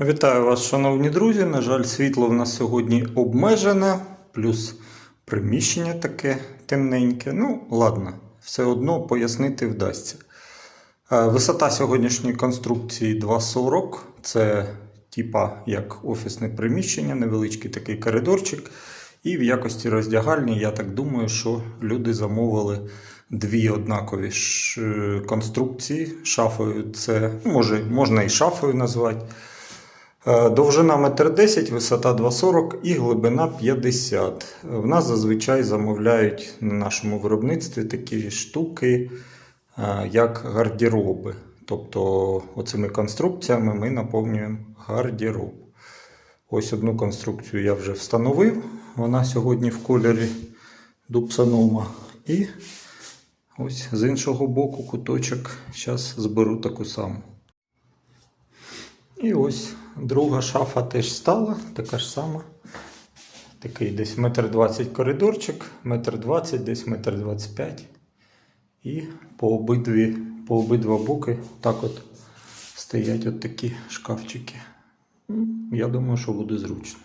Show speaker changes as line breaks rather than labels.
Вітаю вас, шановні друзі. На жаль, світло в нас сьогодні обмежене, плюс приміщення таке темненьке. Ну, ладно, все одно пояснити вдасться. Е, Висота сьогоднішньої конструкції 2,40. Це типа як офісне приміщення, невеличкий такий коридорчик. І в якості роздягальні, я так думаю, що люди замовили дві однакові е, конструкції. Шафою це ну, може, можна і шафою назвати. Е, Довжина 1,10 м, висота 2,40 і глибина 50 В нас зазвичай замовляють на нашому виробництві такі штуки, е, як гардероби. Тобто оцими конструкціями ми наповнюємо гардероб. Ось одну конструкцію я вже встановив. Вона сьогодні в кольорі дупсанома. І ось з іншого боку куточок. Зараз зберу таку саму. І ось друга шафа теж стала, така ж сама. Такий десь метр двадцять коридорчик, метр двадцять, десь метр двадцять п'ять. І по обидві, по обидва боки так от стоять от такі шкафчики. Я думаю, що буде зручно.